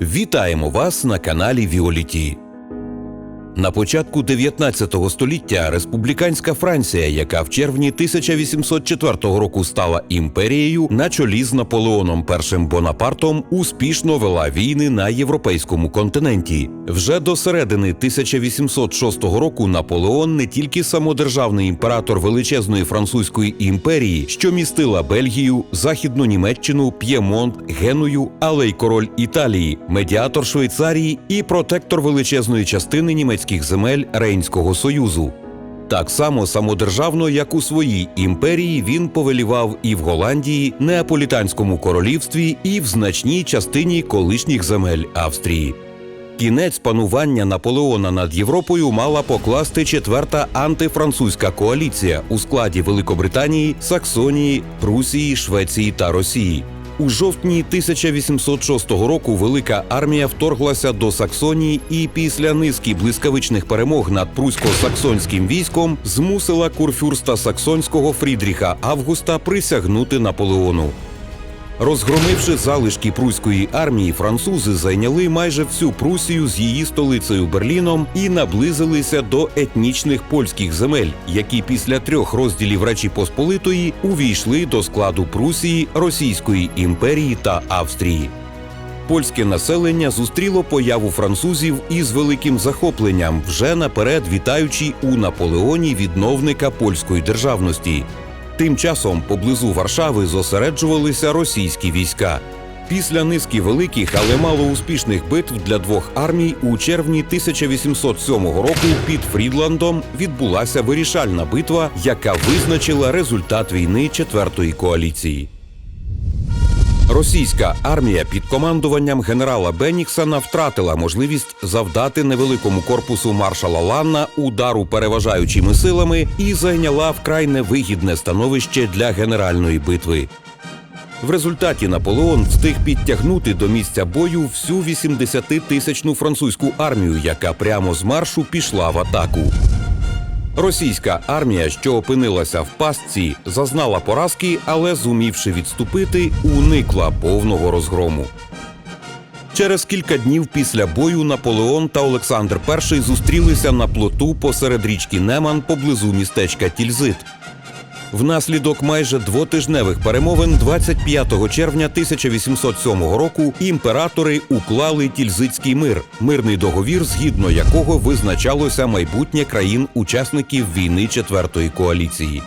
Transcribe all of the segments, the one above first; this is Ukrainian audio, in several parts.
Вітаємо вас на каналі Віоліті. На початку 19 століття республіканська Франція, яка в червні 1804 року стала імперією, на чолі з Наполеоном І Бонапартом, успішно вела війни на європейському континенті. Вже до середини 1806 року Наполеон не тільки самодержавний імператор величезної французької імперії, що містила Бельгію, Західну Німеччину, П'ємонт, Геную, але й король Італії, медіатор Швейцарії і протектор величезної частини німецьких земель Рейнського Союзу. Так само самодержавно, як у своїй імперії, він повелівав і в Голландії, Неаполітанському королівстві, і в значній частині колишніх земель Австрії. Кінець панування Наполеона над Європою мала покласти четверта антифранцузька коаліція у складі Великобританії, Саксонії, Прусії, Швеції та Росії. У жовтні 1806 року велика армія вторглася до Саксонії і після низки блискавичних перемог над прусько-саксонським військом змусила курфюрста саксонського Фрідріха Августа присягнути Наполеону. Розгромивши залишки пруської армії, французи зайняли майже всю Прусію з її столицею Берліном і наблизилися до етнічних польських земель, які після трьох розділів Речі Посполитої увійшли до складу Прусії, Російської імперії та Австрії. Польське населення зустріло появу французів із великим захопленням, вже наперед вітаючи у Наполеоні відновника польської державності. Тим часом поблизу Варшави зосереджувалися російські війська. Після низки великих, але малоуспішних битв для двох армій у червні 1807 року під Фрідландом відбулася вирішальна битва, яка визначила результат війни четвертої коаліції. Російська армія під командуванням генерала Бенніксена втратила можливість завдати невеликому корпусу маршала Ланна удару переважаючими силами і зайняла вкрай невигідне становище для генеральної битви. В результаті Наполеон встиг підтягнути до місця бою всю 80-тисячну французьку армію, яка прямо з маршу пішла в атаку. Російська армія, що опинилася в пастці, зазнала поразки, але зумівши відступити, уникла повного розгрому. Через кілька днів після бою Наполеон та Олександр І зустрілися на плоту посеред річки Неман поблизу містечка Тільзит. Внаслідок майже двотижневих перемовин 25 червня 1807 року імператори уклали тільзитський мир, мирний договір, згідно якого визначалося майбутнє країн-учасників війни четвертої коаліції.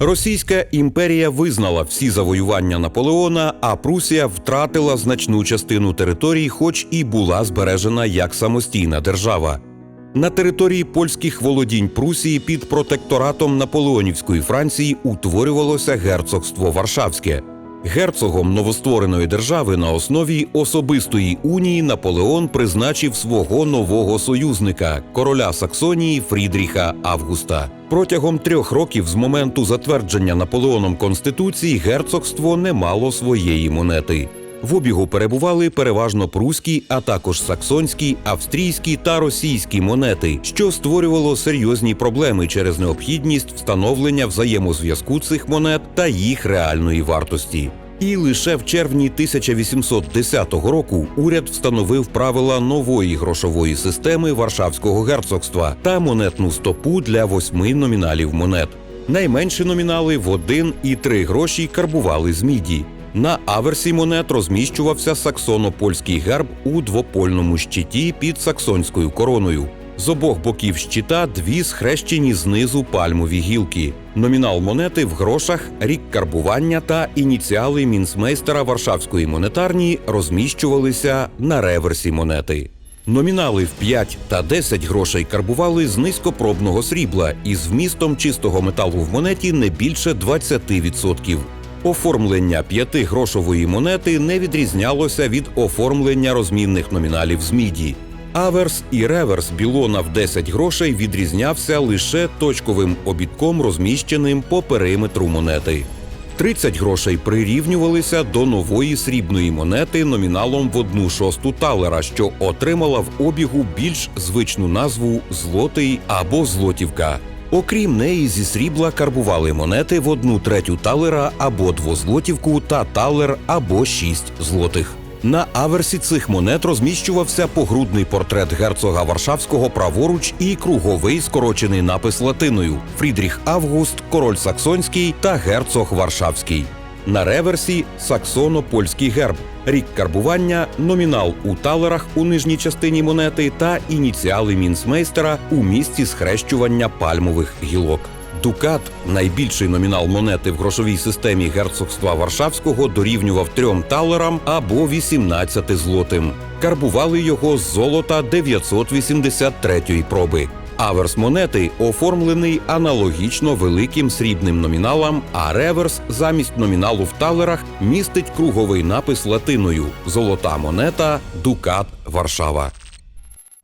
Російська імперія визнала всі завоювання Наполеона, а Прусія втратила значну частину територій, хоч і була збережена як самостійна держава. На території польських володінь Прусії під протекторатом Наполеонівської Франції утворювалося герцогство Варшавське. Герцогом новоствореної держави на основі особистої унії Наполеон призначив свого нового союзника, короля Саксонії Фрідріха Августа. Протягом трьох років з моменту затвердження Наполеоном Конституції герцогство не мало своєї монети. В обігу перебували переважно пруські, а також саксонські, австрійські та російські монети, що створювало серйозні проблеми через необхідність встановлення взаємозв'язку цих монет та їх реальної вартості. І лише в червні 1810 року уряд встановив правила нової грошової системи Варшавського герцогства та монетну стопу для восьми номіналів монет. Найменші номінали в один і три гроші карбували з міді. На аверсі монет розміщувався саксоно-польський герб у двопольному щиті під саксонською короною. З обох боків щита дві схрещені знизу пальмові гілки. Номінал монети в грошах, рік карбування та ініціали мінсмейстера Варшавської монетарні розміщувалися на реверсі монети. Номінали в 5 та 10 грошей карбували з низькопробного срібла із вмістом чистого металу в монеті не більше 20%. Оформлення п'ятигрошової монети не відрізнялося від оформлення розмінних номіналів з міді. Аверс і реверс білона в 10 грошей відрізнявся лише точковим обідком, розміщеним по периметру монети. 30 грошей прирівнювалися до нової срібної монети номіналом в одну шосту талера, що отримала в обігу більш звичну назву злотий або злотівка. Окрім неї, зі срібла карбували монети в одну третю талера або двозлотівку та талер або шість злотих. На аверсі цих монет розміщувався погрудний портрет герцога Варшавського праворуч і круговий скорочений напис латиною Фрідріх Август, король Саксонський та герцог Варшавський. На реверсі саксоно-польський герб, рік карбування, номінал у талерах у нижній частині монети та ініціали мінсмейстера у місці схрещування пальмових гілок. Дукат, найбільший номінал монети в грошовій системі герцогства Варшавського, дорівнював трьом талерам або 18 злотим. Карбували його з золота 983 проби. Аверс монети оформлений аналогічно великим срібним номіналам, а реверс замість номіналу в талерах містить круговий напис латиною Золота монета Дукат Варшава.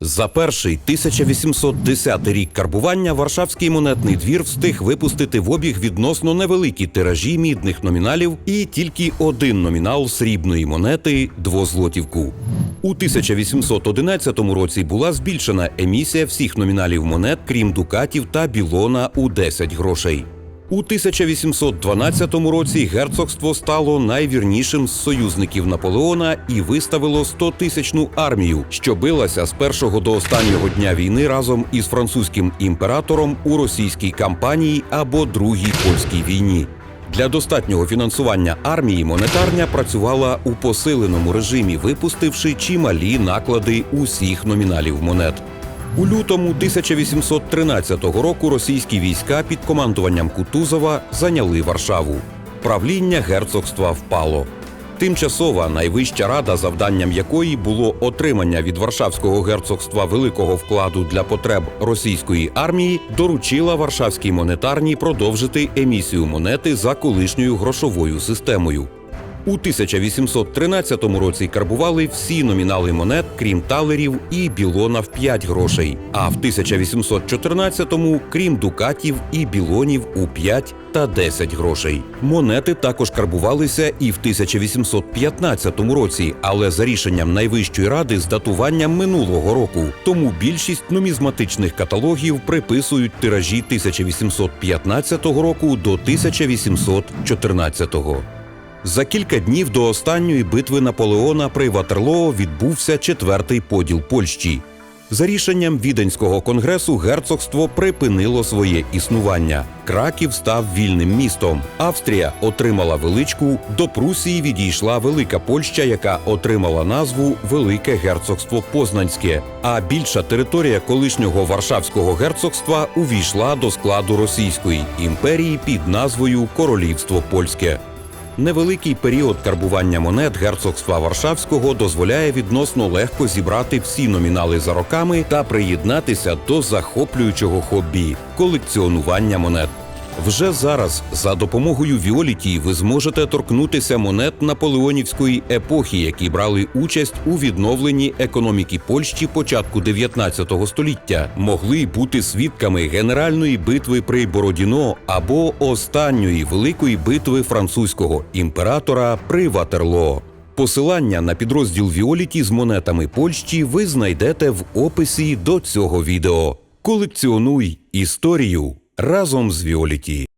За перший 1810 рік карбування Варшавський монетний двір встиг випустити в обіг відносно невеликі тиражі мідних номіналів і тільки один номінал срібної монети двозлотівку. У 1811 році була збільшена емісія всіх номіналів монет, крім дукатів та білона у 10 грошей. У 1812 році герцогство стало найвірнішим з союзників Наполеона і виставило 100-тисячну армію, що билася з першого до останнього дня війни разом із французьким імператором у російській кампанії або другій польській війні. Для достатнього фінансування армії монетарня працювала у посиленому режимі, випустивши чималі наклади усіх номіналів монет. У лютому 1813 року російські війська під командуванням Кутузова зайняли Варшаву. Правління герцогства впало. Тимчасова найвища рада, завданням якої було отримання від Варшавського герцогства великого вкладу для потреб російської армії, доручила Варшавській монетарній продовжити емісію монети за колишньою грошовою системою. У 1813 році карбували всі номінали монет, крім талерів і білона в 5 грошей. А в 1814-му, крім дукатів і білонів у 5 та 10 грошей. Монети також карбувалися і в 1815 році, але за рішенням найвищої ради з датуванням минулого року. Тому більшість нумізматичних каталогів приписують тиражі 1815 року до 1814. За кілька днів до останньої битви Наполеона при Ватерлоо відбувся четвертий поділ Польщі. За рішенням Віденського конгресу герцогство припинило своє існування. Краків став вільним містом. Австрія отримала величку. До Прусії відійшла Велика Польща, яка отримала назву Велике Герцогство Познанське. А більша територія колишнього Варшавського герцогства увійшла до складу Російської імперії під назвою Королівство Польське. Невеликий період карбування монет герцогства Варшавського дозволяє відносно легко зібрати всі номінали за роками та приєднатися до захоплюючого хобі колекціонування монет. Вже зараз за допомогою Віоліті ви зможете торкнутися монет наполеонівської епохи, які брали участь у відновленні економіки Польщі початку 19 століття, могли бути свідками генеральної битви при Бородіно або останньої великої битви французького імператора при Ватерлоо. Посилання на підрозділ Віоліті з монетами Польщі ви знайдете в описі до цього відео. Колекціонуй історію разом з Віоліті.